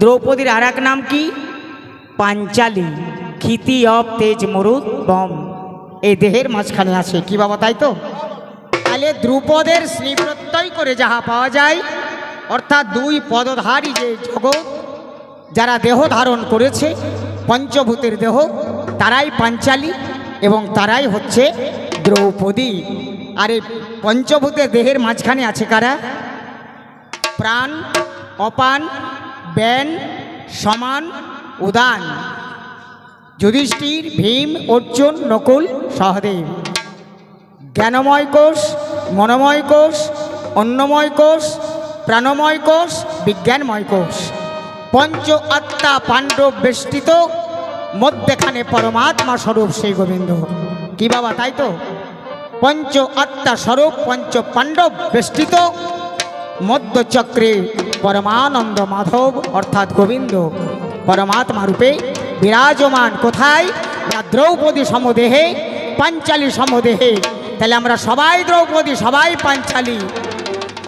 দ্রৌপদীর আর নাম কি? পাঞ্চালী। ক্ষিতি অব তেজ মরুদ বম। এই দেহের মাঝখানে আছে, কি বাবা তাই তো? তাহলে দ্রুপদের শ্রীপ্রত্যয় করে যাহা পাওয়া যায়, অর্থাৎ দুই পদধারী যে জগৎ, যারা দেহ ধারণ করেছে, পঞ্চভূতের দেহ, তারাই পাঞ্চালী এবং তারাই হচ্ছে দ্রৌপদী। আর এই পঞ্চভূতের দেহের মাঝখানে আছে কারা? প্রাণ, অপান ব্যান সমান উদান। যুধিষ্ঠির ভীম, অর্জুন, নকুল, সহদেব। জ্ঞানময় কোষ, মনোময় কোষ, অন্নময় কোষ, প্রাণময় কোষ, বিজ্ঞানময় কোষ। পঞ্চ আত্মা পাণ্ডব বেষ্টিত, মধ্যেখানে পরমাত্মা স্বরূপ সেই গোবিন্দ। কি বাবা, তাই তো? পঞ্চ আত্মা স্বরূপ, পঞ্চ পাণ্ডব বেষ্টিত, মধ্যচক্রে পরমানন্দ মাধব অর্থাৎ গোবিন্দ পরমাত্মা রূপে বিরাজমান কোথায় দ্রৌপদী সমদেহে পাঞ্চালী সমদেহে তাহলে আমরা সবাই দ্রৌপদী সবাই পাঞ্চালী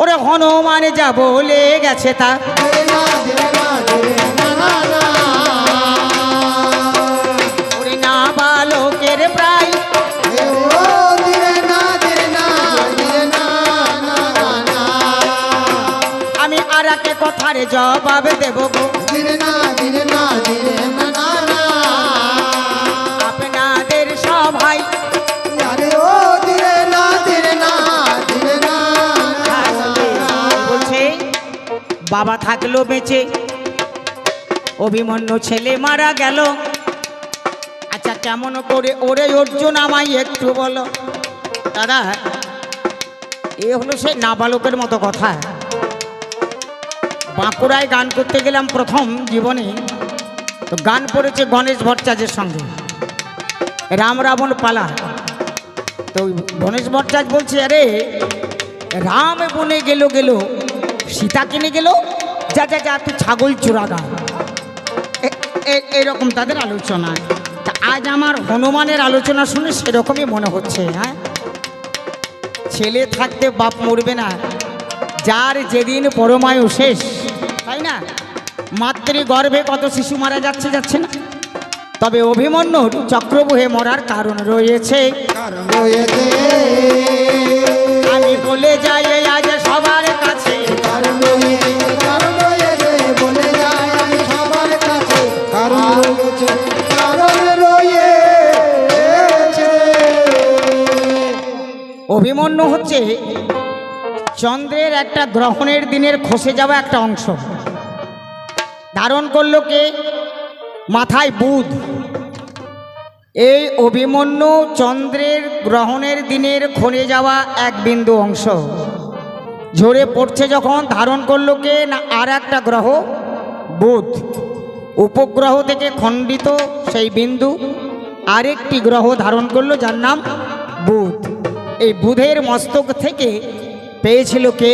ওরে হনুমানে যা বলে গেছে তা কথার জবাব দেব গো। আপনাদের সবাই বাবা থাকল বেঁচে অভিমন্যু ছেলে মারা গেল। আচ্ছা কেমন করে ওরে অর্জুন আমায় একটু বলো। দাদা এ হলো সেই নাবালকের মতো কথা। বাঁকুড়ায় গান করতে গেলাম প্রথম জীবনে। তো গান পড়েছে গণেশ ভট্টাচার্যের সঙ্গে। রাম রাবণ পালা। তো গণেশ ভট্টাচার্য বলছে, আরে, রাম বনে গেল গেল, সীতা কিনে গেল, যা যা যা, তুই ছাগল চূড়া গা। এ- এ- এরকম তাদের আলোচনা। তা আজ আমার হনুমানের আলোচনা শুনে সেরকমই মনে হচ্ছে হ্যাঁ? ছেলে থাকতে বাপ মরবে না। যার যেদিন পরমায়ু শেষ তাই না? মাতৃ গর্ভে কত শিশু মারা যাচ্ছে যাচ্ছে না? তবে অভিমন্যুর চক্রবুহে মরার কারণ রয়েছে। আমি বলে যাই আজ সবার কাছে। অভিমন্যু হচ্ছে চন্দ্রের একটা গ্রহণের দিনের খসে যাওয়া একটা অংশ। ধারণ করল কে? মাথায় বুধ। এই অভিমন্যু চন্দ্রের গ্রহণের দিনের খনে যাওয়া এক বিন্দু অংশ। ঝরে পড়ছে যখন ধারণ করল কে? না, আর একটা গ্রহ, বুধ। উপগ্রহ থেকে খণ্ডিত সেই বিন্দু আরেকটি গ্রহ ধারণ করল যার নাম বুধ। এই বুধের মস্তক থেকে পেয়েছিল কে?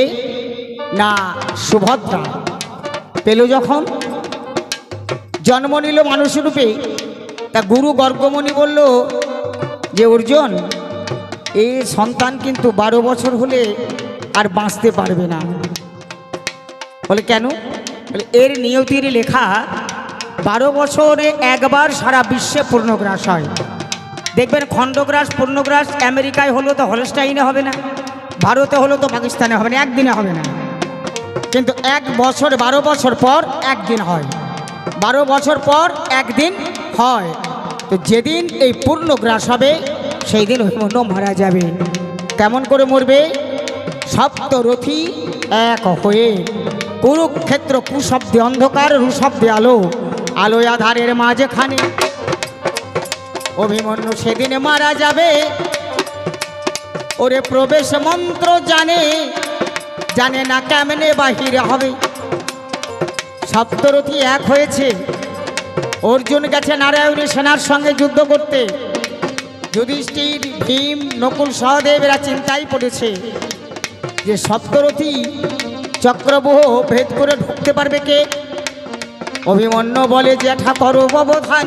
না, সুভদ্রা। পেল যখন? জন্ম নিল মানুষ রূপে তা গুরু গর্গমণি বলল যে, অর্জুন এই সন্তান কিন্তু বারো বছর হলে আর বাঁচতে পারবে না। বলে, কেন? বলে, এর নিয়তির লেখা, বারো বছরে একবার সারা বিশ্বে পূর্ণগ্রাস হয়। দেখবেন খণ্ডগ্রাস, পূর্ণগ্রাস, আমেরিকায় হলো তো হলস্টাইনে হবে না। ভারতে হলো তো পাকিস্তানে হবে না, একদিনে হবে না। কিন্তু এক বছর, বারো বছর পর একদিন হয়। বারো বছর পর একদিন হয়। তো যেদিন এই পূর্ণ গ্রাস হবে, সেই দিন অভিমন্যু মারা যাবে। কেমন করে মরবে? সপ্তরথী এক হয়ে। কুরুক্ষেত্র, কুশব্দে অন্ধকার, রুশব্দে আলো। আলোয় আধারের মাঝখানে। অভিমন্যু সেদিন মারা যাবে। ওরে প্রবেশ মন্ত্র জানে জানে না কেমনে বাহিরে হবে। সপ্তরথী এক হয়েছে। অর্জুন গেছে নারায়ণী সেনার সঙ্গে যুদ্ধ করতে। যুধিষ্ঠির, ভীম, নকুল সহদেব এরা চিন্তায় পড়েছে যে সপ্তরথী চক্রবহ ভেদ করে ঢুকতে পারবে কে? অভিমন্যু বলে, জ্যাঠা করো ব্যবধান।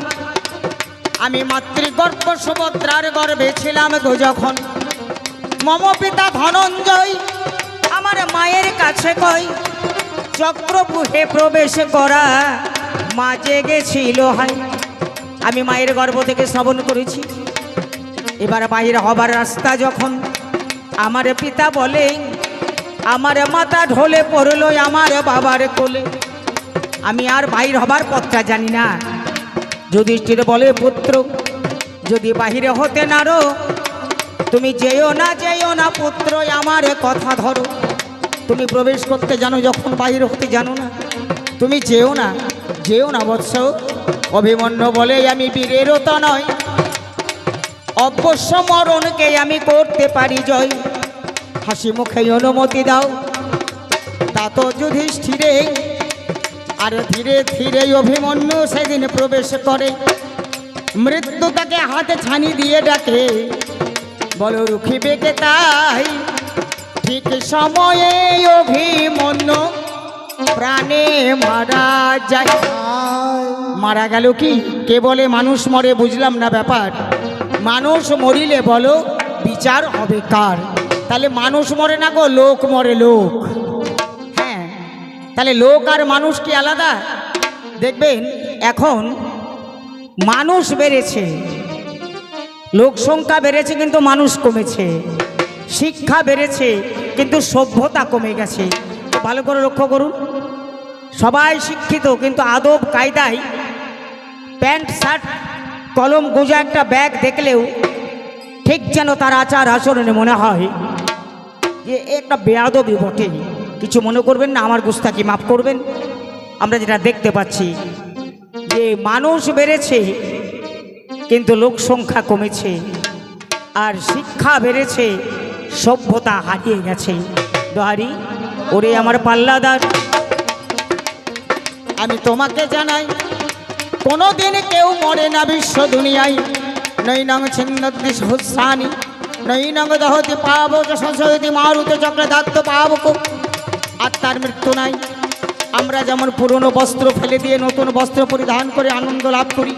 আমি মাতৃগর্ভ সুভদ্রার গর্ভে ছিলাম তো যখন মম পিতা ধনঞ্জয়, আমার মায়ের কাছে কই? চক্রপুহে প্রবেশ করা, মা জেগেছিল হাই। আমি মায়ের গর্ভ থেকে শ্রবণ করেছি। এবার বাইর হবার রাস্তা যখন আমার পিতা বলে, আমার মাথা ঢলে পড়ল আমার বাবার কোলে। আমি আর বাইর হবার পথটা জানি না। যুধিষ্ঠির বলে, পুত্র, যদি বাহিরে হতে নারো তুমি যেও না যেও না পুত্র আমার কথা ধরো। তুমি প্রবেশ করতে জানো, যখন বাইরে হতে জানো না। তুমি যেও না যেও না বৎস। অভিমন্যু বলে আমি বীরেরও তা নয় অবশ্য মরণকে আমি করতে পারি জয়। হাসি মুখে অনুমতি দাও। তা তো যুধিষ্ঠিরে। আর ধীরে ধীরে অভিমন্যু সেদিন প্রবেশ করে। মৃত্যু তাকে হাতে ছানি দিয়ে ডাকে। বলো রুখিবে কে তাই। ঠিক সময়ে অভিমন্যু প্রাণে মারা যায়। মারা গেল কি? কে বলে মানুষ মরে বুঝলাম না ব্যাপার। মানুষ মরিলে বলো বিচার হবে কার? তাহলে মানুষ মরে না গো, লোক মরে লোক। হ্যাঁ তাহলে লোক আর মানুষ কি আলাদা? দেখবেন, এখন মানুষ বেড়েছে। লোক সংখ্যা বেড়েছে কিন্তু মানুষ কমেছে। শিক্ষা বেড়েছে কিন্তু সভ্যতা কমে গেছে। ভালো করে লক্ষ্য করুন। সবাই শিক্ষিত কিন্তু আদব কায়দায় প্যান্ট, শার্ট, কলম, গোজা একটা ব্যাগ দেখলেও ঠিক যেন তার আচার আচরণে মনে হয় যে একটা বেয়াদবি বটে। কিছু মনে করবেন না, আমার গুস্তাকি মাফ করবেন। আমরা যেটা দেখতে পাচ্ছি যে মানুষ বেড়েছে কিন্তু লোক সংখ্যা কমেছে, আর শিক্ষা বেড়েছে, সভ্যতা হারিয়ে গেছে। দহারি, ওরে আমার পাল্লাদার। আমি তোমাকে জানাই, কোনোদিন কেউ মরে না বিশ্ব দুনিয়ায়। নই নৈনং ছিন্নতি সহস্রানি নৈনং দহতি পাবক সংসয়তি মারুত চক্র দাত্ত পাবক আত্মার মৃত্যু নাই। আমরা যেমন পুরনো বস্ত্র ফেলে দিয়ে নতুন বস্ত্র পরিধান করে আনন্দ লাভ করি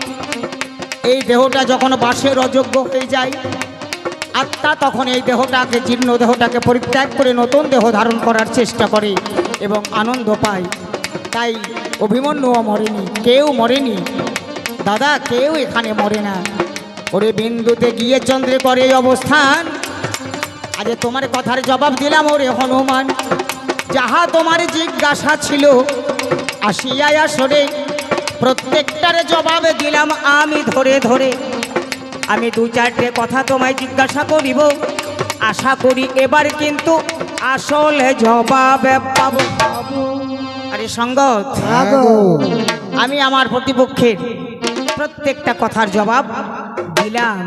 এই দেহটা যখন বাসের অযোগ্য হয়ে যায়, আত্মা তখন এই দেহটাকে, জীর্ণ দেহটাকে পরিত্যাগ করে নতুন দেহ ধারণ করার চেষ্টা করে এবং আনন্দ পায়। তাই অভিমন্যুও মরেনি, কেউ মরেনি। দাদা, কেউ এখানে মরে না। ওরে বিন্দুতে গিয়ে চন্দ্রে করে অবস্থান। আরে তোমার কথার জবাব দিলাম ওরে হনুমান। যাহা তোমার জিজ্ঞাসা ছিল আসিয়া আসরে প্রত্যেকটার জবাব দিলাম আমি ধরে ধরে। আমি দু চারটে কথা তোমায় জিজ্ঞাসা করিব। আশা করি এবার কিন্তু আসল জবাব পাবো। আরে সঙ্গত আমি আমার প্রতিপক্ষের প্রত্যেকটা কথার জবাব দিলাম।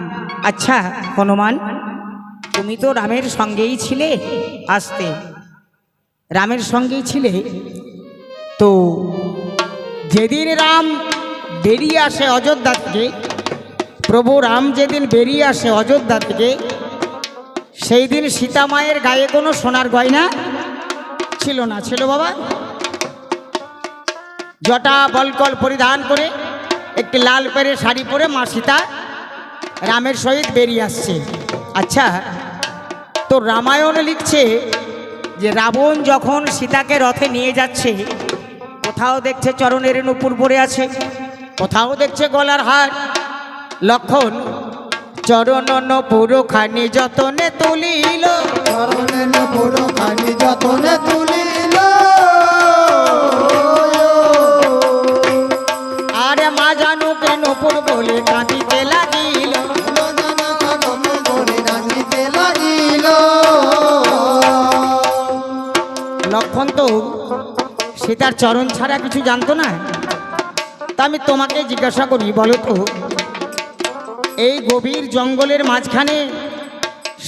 আচ্ছা হনুমান তুমি তো রামের সঙ্গেই ছিলে আসতে। রামের সঙ্গেই ছিলে? তো যেদিন রাম বেরিয়ে আসে অযোধ্যা থেকে, প্রভু রাম যেদিন বেরিয়ে আসে অযোধ্যা থেকে, সেই দিন সীতা মায়ের গায়ে কোনো সোনার গয়না ছিল না। ছিল বাবা? জটা বলকল পরিধান করে একটি লাল পেরে শাড়ি পরে মা সীতা রামের সহিত বেরিয়ে আসছে। আচ্ছা তো রামায়ণ লিখছে যে রাবণ যখন সীতাকে রথে নিয়ে যাচ্ছে কোথাও দেখছে চরণের নুপুর পড়ে আছে, কোথাও দেখছে গলার হার। লক্ষণ, চরণ নপুর খানি যতনে তুলিল। চরণ নপুর খানি যতনে তুলিল। সীতার চরণ ছাড়া কিছু জানতো না? তা আমি তোমাকে জিজ্ঞাসা করি, বলো তো। এই গভীর জঙ্গলের মাঝখানে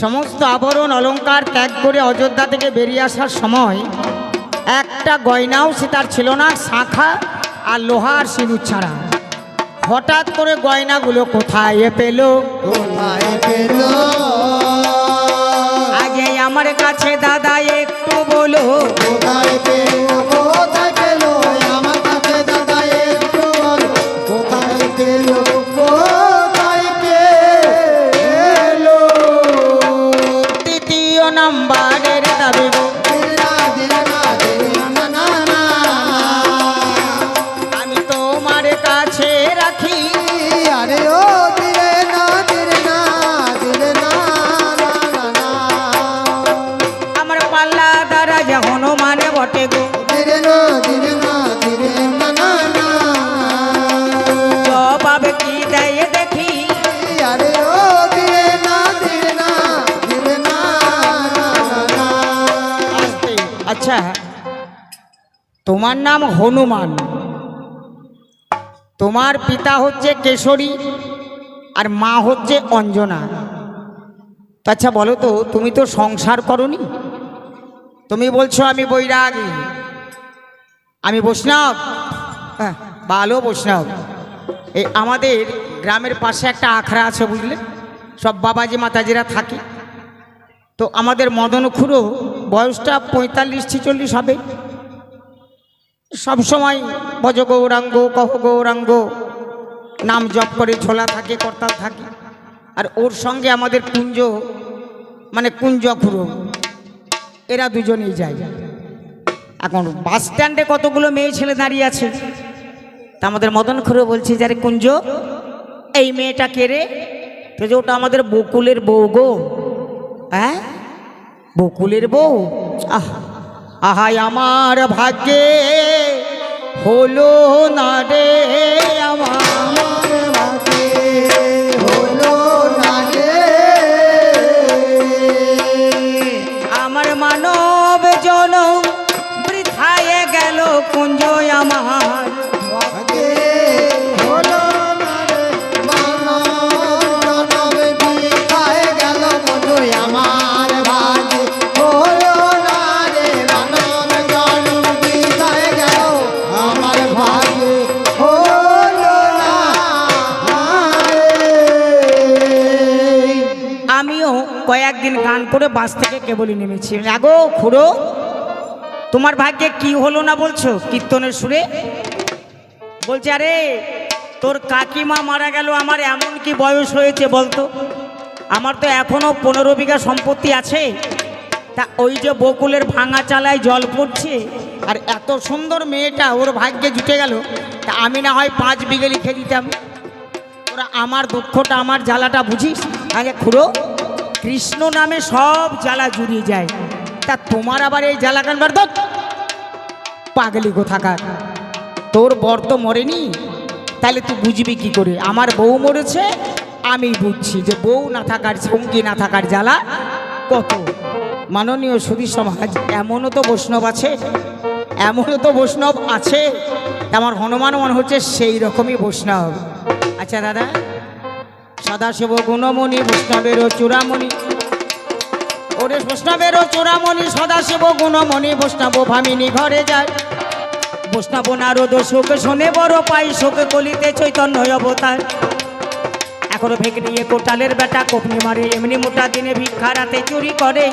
সমস্ত আবরণ অলংকার ত্যাগ করে অযোধ্যা থেকে বেরিয়ে আসার সময় একটা গয়নাও সে তার ছিল না, শাখা আর লোহার সিঁদুর ছাড়া। হঠাৎ করে গয়নাগুলো কোথায় পেল? কোথায় পেল? আমার কাছে দাদা একটু বলো। কোথায় পেল কোথায় পেল? তোমার নাম হনুমান। তোমার পিতা হচ্ছে কেশরী আর মা হচ্ছে অঞ্জনা। আচ্ছা বলো তো, তুমি তো সংসার করনি? তুমি বলছো আমি বৈরাগী। আমি বৈষ্ণব? হ্যাঁ ভালো বৈষ্ণব। এই আমাদের গ্রামের পাশে একটা আখড়া আছে, বুঝলে? সব বাবাজি মাতাজিরা থাকে। তো আমাদের মদন খুঁড়ো বয়সটা পঁয়তাল্লিশ, ছিচল্লিশ হবে। সবসময় ভজ গৌরাঙ্গ, কহ গৌরাঙ্গ, নাম জপ করে ছোলা থাকে, কর্তাল থাকে। আর ওর সঙ্গে আমাদের কুঞ্জ মানে কুঞ্জ খুঁড়ো এরা দুজনেই যায়। এখন বাস স্ট্যান্ডে কতগুলো মেয়ে ছেলে দাঁড়িয়ে আছে? তা আমাদের মদন খুঁড়ো বলছে যারে কুঞ্জ, এই মেয়েটা কে রে? তো যে ওটা আমাদের বকুলের বউ গো। হ্যাঁ? বকুলের বউ। আহ, আহাই আমার ভাগ্যে হলো না রে আমার। আমার মানব জন বৃথায় গেল কুঞ্জ আমার। কয়েকদিন গান করে বাস থেকে কেবলই নেমেছি। আগো খুড়ো, তোমার ভাগ্যে কি হলো না বলছো? কীর্তনের সুরে। বলছে, আরে, তোর কাকিমা মারা গেল, আমার এমন কি বয়স হয়েছে বলতো? আমার তো এখনও পনেরো বিঘা সম্পত্তি আছে। তা ওই যে বকুলের ভাঙা চালায় জল পড়ছে, আর এত সুন্দর মেয়েটা ওর ভাগ্যে জুটে গেল, তা আমি না হয় পাঁচ বিঘে লিখে দিতাম। ওরা আমার দুঃখটা, আমার জ্বালাটা বুঝিস? আগে খুড়ো কৃষ্ণ নামে সব জ্বালা জুড়িয়ে যায়। তা তোমার আবার এই জ্বালা কানবার দত পাগলি কোথাকার? তোর বর তো মরেনি? তাহলে তুই বুঝবি কি করে? আমার বউ মরেছে, আমি বুঝছি যে বউ না থাকার, সঙ্গী না থাকার জ্বালা কত? মাননীয় সুধী সমাজ, এমনও তো বৈষ্ণব আছে, এমনও তো বৈষ্ণব আছে, আমার হনুমান মনে হচ্ছে সেই রকমই বৈষ্ণব। আচ্ছা দাদা। সদাশিব গুণমণি, বৈষ্ণবেরও চূড়ামণি। ওরে বৈষ্ণবেরও চূড়ামণি, সদাশিব গুণমণি, বৈষ্ণব ভামিনী ঘরে যায়। বৈষ্ণব নারদ শোক শোনে, বড় পাই শোকে কলিতে চৈতন্য অবতার। এখনও ভেঙে নিয়ে কোটালের বেটা, কোপনি মারে এমনি মোটা দিনে ভিক্ষা রাতে চুরি করে।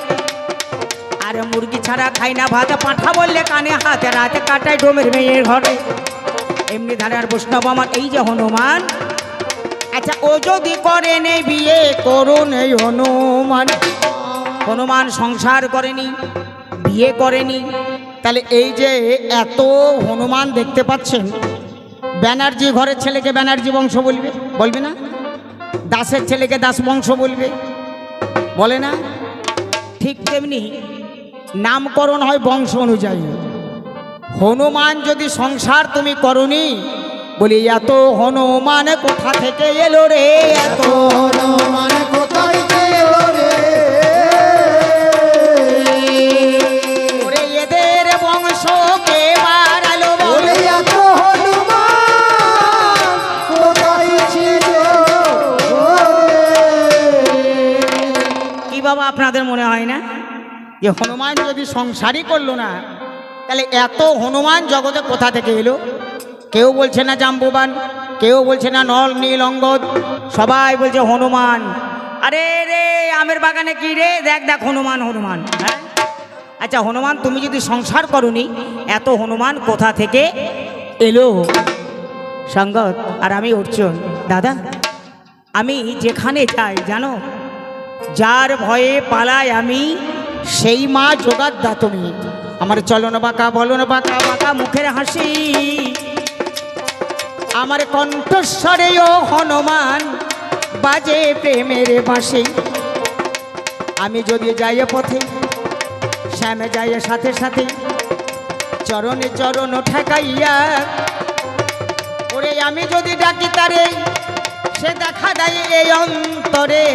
আর মুরগি ছাড়া খাই না ভাত, পাঠা বললে কানে হাতে, রাতে কাটায় ডোমের মেয়ের ঘরে। এমনি ধারে আর বৈষ্ণব আমার, এই যে হনুমান। আচ্ছা ও যদি করে নেই বিয়ে, করুন এই হনুমান। হনুমান সংসার করেনি, বিয়ে করেনি। তাহলে এই যে এত হনুমান দেখতে পাচ্ছেন, ব্যানার্জি ঘরের ছেলেকে ব্যানার্জি বংশ বলবে? বলবে না? দাসের ছেলেকে দাস বংশ বলবে? বলে না? ঠিক তেমনি নামকরণ হয় বংশ অনুযায়ী। হনুমান যদি সংসার তুমি করনি বলি এত হনুমান কোথা থেকে এলো রে এত হনুমান কোথায় রে? এদের বংশ কে বাড়ালো বলে বলে এত হনুমান কোথায় ছিল? কি বাবা আপনাদের মনে হয় না যে হনুমান যদি সংসারই করল না তাহলে এত হনুমান জগতে কোথা থেকে এলো কেউ বলছে না জাম্বুবান, কেউ বলছে না নল, নীল, অঙ্গদ, সবাই বলছে হনুমান। আরে রে, আমের বাগানে কি রে? দেখ দেখ, হনুমান হনুমান হ্যাঁ? আচ্ছা হনুমান, তুমি যদি সংসার করনি, এত হনুমান কোথা থেকে এলো? সঙ্গত, আর আমি অর্জুন। দাদা, আমি যেখানে যাই, জানো? যার ভয়ে পালায় আমি, সেই মা জোগাড় দা তুমি। আমার চলন বাঁকা বলন বাঁকা বাঁকা মুখের হাসি। আমার কণ্ঠস্বরে ও হনুমান বাজে প্রেমের বাঁশি। আমি যদি যাই পথে, শ্যামে যাই সাথে সাথে, চরণে চরণ ঠেকাইয়া, ওরে আমি যদি ডাকি তারে, সে দেখা দেয় এই অন্তরে।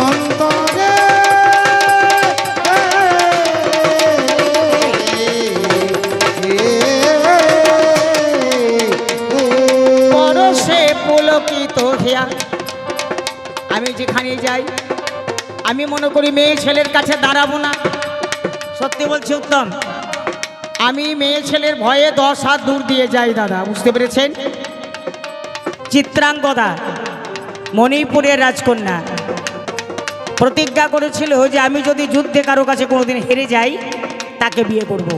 অন্তরে। যেখানে যাই, আমি মনে করি মেয়ে ছেলের কাছে দাঁড়াবো না। সত্যি বলছি উত্তম, আমি মেয়ে ছেলের ভয়ে দশ হাত দূর দিয়ে যাই দাদা, বুঝতে পেরেছেন? চিত্রাঙ্গদা, মণিপুরের রাজকন্যা। প্রতিজ্ঞা করেছিল যে আমি যদি যুদ্ধে কারও কাছে কোনোদিন হেরে যাই, তাকে বিয়ে করব।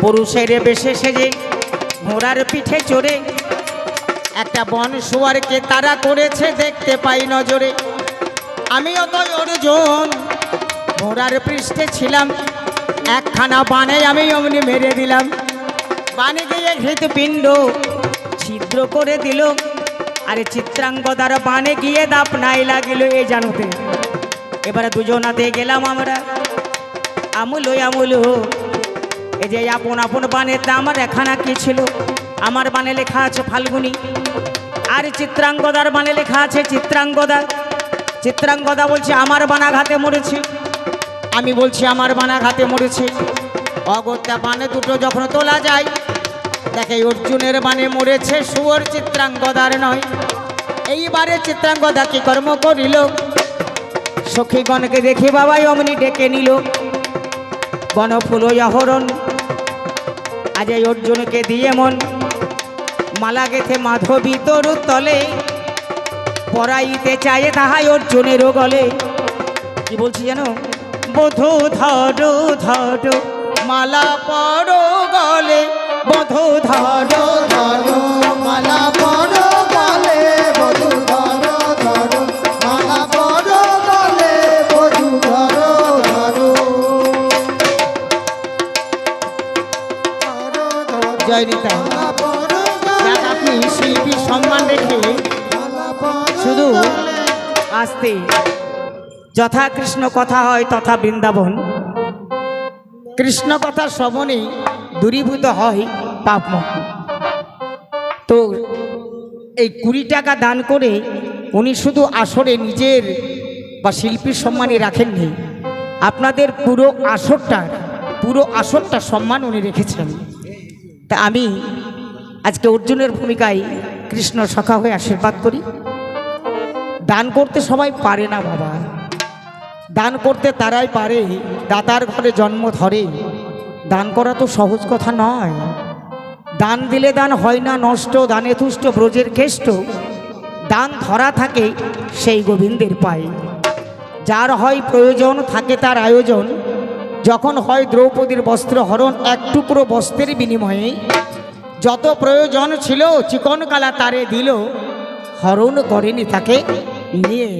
পুরুষের বেশে সেজে, ঘোড়ার পিঠে চড়ে, একটা বন শুয়ারকে তারা করেছে দেখতে পাই নজরে। আমি অত অর্জুন। ঘোড়ার পৃষ্ঠে ছিলাম। একখানা বানে আমি অমনি মেরে দিলাম। বানে গিয়ে হৃদপিণ্ড ছিদ্র করে দিল। আরে চিত্রাঙ্গদার বানে গিয়ে দাপ নাই লাগিল এ জানুতে। এবারে দুজনাতে গেলাম আমরা। আমুল আমুল এই যে আপন আপন বানেতে আমার এখানা কি ছিল? আমার বানে লেখা আছে ফাল্গুনি। আর চিত্রাঙ্গদার বানে লেখা আছে চিত্রাঙ্গদা চিত্রাঙ্গদা বলছে, আমার বানাঘাতে মরেছে। আমি বলছি, আমার বানাঘাতে মরেছে। অগত্যা বানে দুটো যখন তোলা যায়, দেখে অর্জুনের বানে মরেছে সুয়র চিত্রাঙ্গদার নয়। এইবারে চিত্রাঙ্গদা কি কর্ম করিল? সখীগণকে দেখে বাবাই অমনি ডেকে নিল। গণফুল আহরণ আজ এই অর্জুনকে দিয়ে মন। মালা গেথে মাধবী তরু তলে পরাইতে চায় তাহাই অর্জুনেরও গলে। কি বলছি জানো বধু ধরো ধরো মালা পড়ো গলে। বধু ধরো ধরো মালা পরো গলে। বধু ধরো ধরো মালা পরো গলে। বধু ধরো ধরো। জয় মালা আপনি শিল্পী সম্মান রেখে শুধু আসতে। যথা কৃষ্ণ কথা হয় তথা বৃন্দাবন। কৃষ্ণ কথা শ্রবণেই দূরীভূত হয় পাপমোহ। তো এই কুড়ি টাকা দান করে উনি শুধু আসরে নিজের বা শিল্পীর সম্মানে রাখেননি, আপনাদের পুরো আসরটা পুরো আসরটা সম্মান উনি রেখেছেন। তা আমি আজকে অর্জুনের ভূমিকায় কৃষ্ণ সখা হয়ে আশীর্বাদ করি। দান করতে সবাই পারে না বাবা। দান করতে তারাই পারে, দাতার ঘরে জন্ম ধরে। দান করা তো সহজ কথা নয়। দান দিলে দান হয় না নষ্ট, দানে তুষ্ট, ব্রজের কেষ্ট। দান ধরা থাকে সেই গোবিন্দের পায়ে। যার হয় প্রয়োজন, থাকে তার আয়োজন। যখন হয় দ্রৌপদীর বস্ত্র হরণ, এক টুকরো বস্ত্রের বিনিময়ে। যত প্রয়োজন ছিল, চিকন কালা তারে দিল। হরণ করেনি তাকে নিয়ে।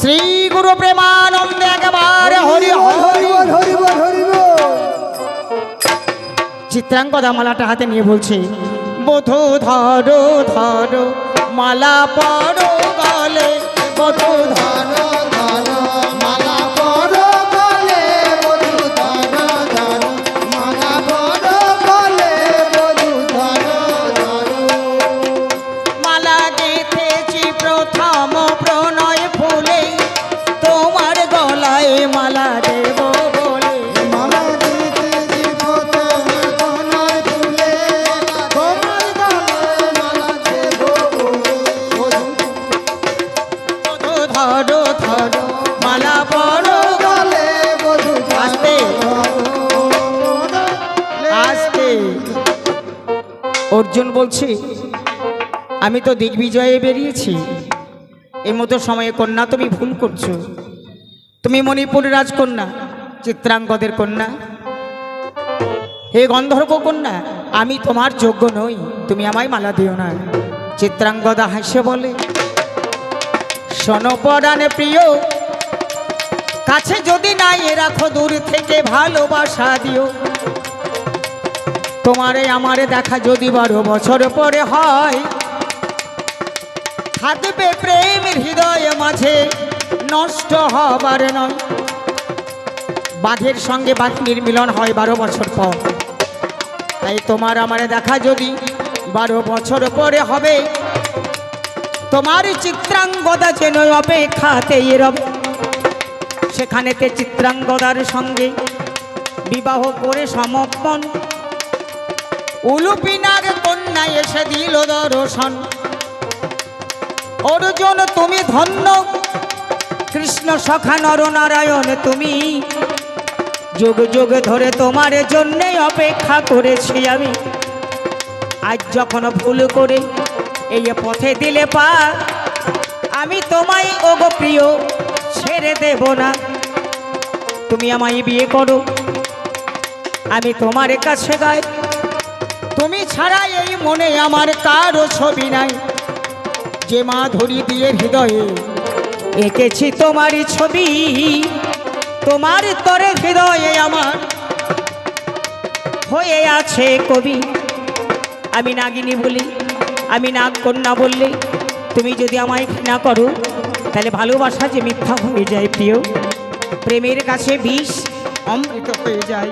শ্রী গুরু প্রেমানন্দ একবার হরি হরি চিত্রাঙ্গদা মালাটা হাতে নিয়ে বলছে বধু ধরো ধরো মালা পড়ো গলে বধু ধরো বলছে, আমি তো দিগ্বিজয়ে বেরিয়েছি। এই মতো সময়ে কন্যা তুমি ভুল করছ। তুমি মণিপুর রাজকন্যা, চিত্রাঙ্গদের কন্যা। হে গন্ধর্ব কন্যা, আমি তোমার যোগ্য নই, তুমি আমায় মালা দিও না। চিত্রাঙ্গদা হাসে বলে সনপরাণে প্রিয়, কাছে যদি নাই রাখো দূর থেকে ভালোবাসা দিও। তোমারে আমারে দেখা যদি বারো বছর পরে হয়। থাকবে প্রেম হৃদয় মাঝে, নষ্ট হবার নয়। বাঘের সঙ্গে বাঘিনীর মিলন হয় বারো বছর পর। তাই তোমার আমারে দেখা যদি বারো বছর পরে হবে। তোমার চিত্রাঙ্গদা যেন অপেক্ষাতে রবে সেখানেতে চিত্রাঙ্গদার সঙ্গে বিবাহ করে সমর্পণ উলুপিনার কন্যা এসে দিল দর্শন। অর্জুন, তুমি ধন্য। কৃষ্ণ সখা নরনারায়ণ, তুমি। যুগ যুগ ধরে তোমার জন্যে অপেক্ষা করেছি আমি। আজ যখন ভুল করে এই পথে দিলে পা, আমি তোমায় ওগো প্রিয়, ছেড়ে দেব না। তুমি আমায় বিয়ে করো। আমি তোমার কাছে গাই তুমি ছাড়া এই মনে আমার কারও ছবি নাই? যে মা ধরি দিয়ে হৃদয়ে, এঁকেছি তোমারই ছবি। তোমার তরে হৃদয়ে আমার হয়ে আছে কবি। আমি নাগিনী বলি, আমি নাগ কন্যা বললে, তুমি যদি আমায় ঘৃণা করো, তাহলে ভালোবাসা যে মিথ্যা হয়ে যায় প্রিয়। প্রেমের কাছে বিষ অমৃত হয়ে যায়।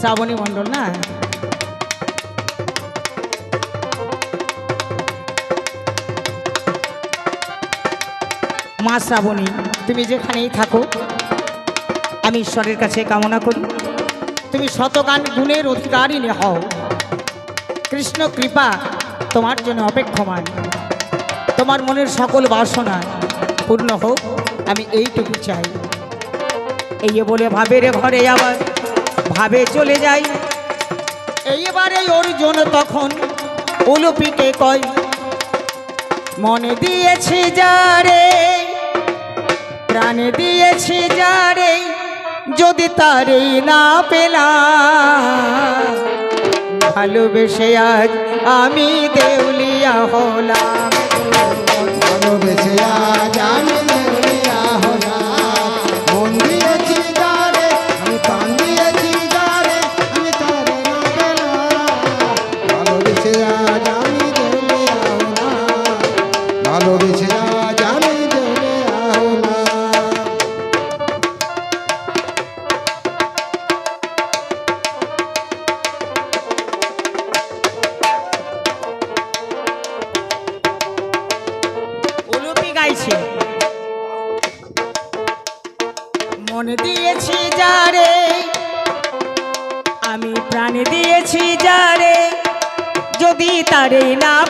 শ্রাবণী মণ্ডল, না? মা শ্রাবণী, তুমি যেখানেই থাকো, আমি ঈশ্বরের কাছে কামনা করি। তুমি শতগান গুণের অধিকারিণী হও। কৃষ্ণ কৃপা তোমার জন্য অপেক্ষমান। তোমার মনের সকল বাসনা পূর্ণ হোক, আমি এইটুকু চাই। এই বলে ভাবের ঘরে আবার ভাবে চলে যাই। এইবারে অর্জুন তখন উলুপিকে কয়, মনে দিয়েছি যারে প্রাণে দিয়েছি যারে যদি তারেই না পেলাম, ভালোবেসে আজ আমি দেউলিয়া হলাম। ভালোবেসে আজ আমি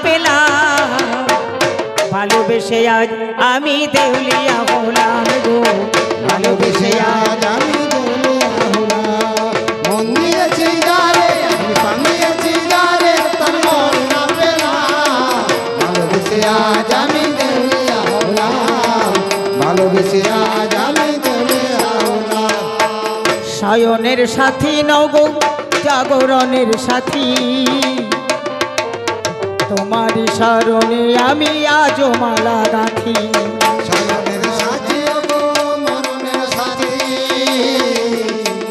পেলাম। ভালোবেসে আজ আমি দেউলিয়া হলাম গো। ভালোবেসে আজ আমি। সায়নের সাথী নগো জাগরণের সাথী। তোমারই স্মরণে আমি আজ মালা গাঁথি।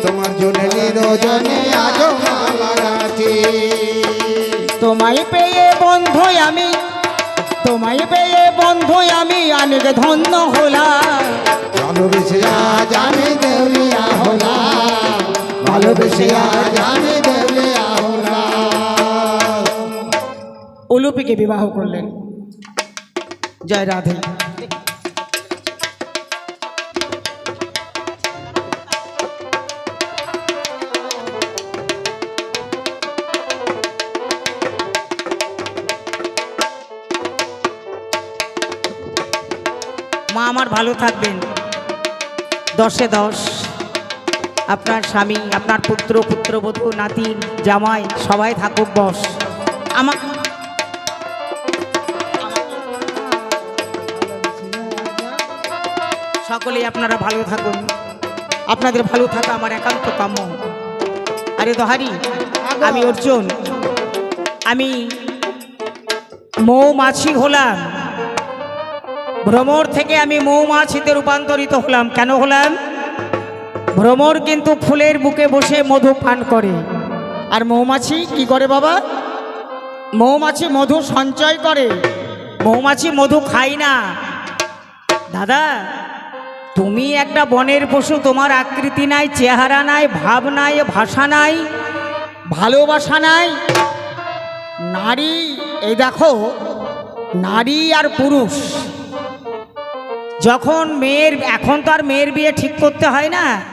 তোমার জন্য নিরজনে আজ মালা গাঁথি। তোমায় পেয়ে বন্ধ আমি তোমায় পেয়ে বন্ধ আমি অনেক ধন্য হলা ভালোবেসে আজ আমি দেউলিয়া হলাম ভালোবেসে আজ আমি উলুপিকে বিবাহ করলেন। জয় রাধে। মা আমার ভালো থাকবেন। দশে দশ, আপনার স্বামী, আপনার পুত্র, পুত্রবধূ, নাতি, জামাই, সবাই থাকুক বস। আমার সকলেই আপনারা ভালো থাকুন। আপনাদের ভালো থাকা আমার একান্ত কাম্য। আরে দহারি আমি অর্জুন। আমি মৌমাছি হলাম। ভ্রমর থেকে আমি মৌমাছিতে রূপান্তরিত হলাম। কেন হলাম? ভ্রমর কিন্তু ফুলের বুকে বসে মধু পান করে। আর মৌমাছি কি করে বাবা? মৌমাছি মধু সঞ্চয় করে। মৌমাছি মধু খায় না। দাদা তুমি একটা বনের পশু, তোমার আকৃতি নাই, চেহারা নাই, ভাব নাই, ভাষা নাই, ভালোবাসা নাই। নারী, এই দেখো, নারী আর পুরুষ। যখন মেয়ের, এখন তো আর মেয়ের বিয়ে ঠিক করতে হয় না।